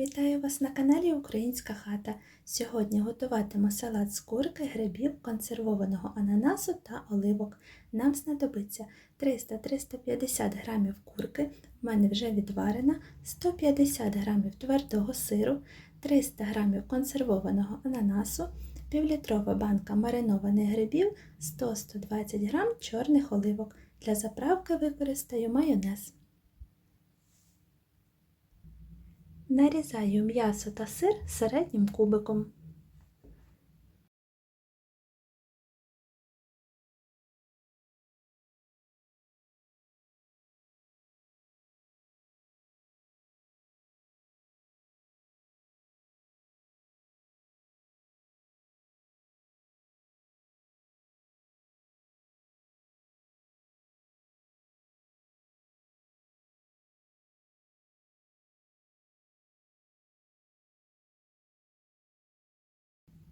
Вітаю вас на каналі Українська хата. Сьогодні готуватиму салат з курки, грибів, консервованого ананасу та оливок. Нам знадобиться 300-350 г курки, в мене вже відварена, 150 г твердого сиру, 300 г консервованого ананасу, півлітрова банка маринованих грибів, 100-120 г чорних оливок. Для заправки використаю майонез. Нарізаю м'ясо та сир середнім кубиком.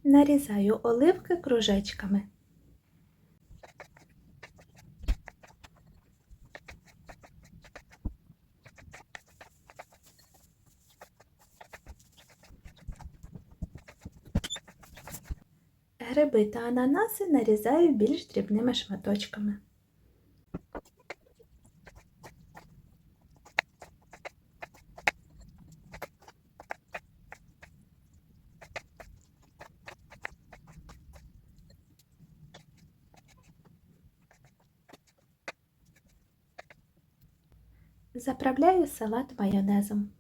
Нарізаю оливки кружечками. Гриби та ананаси нарізаю більш дрібними шматочками. Заправляю салат майонезом.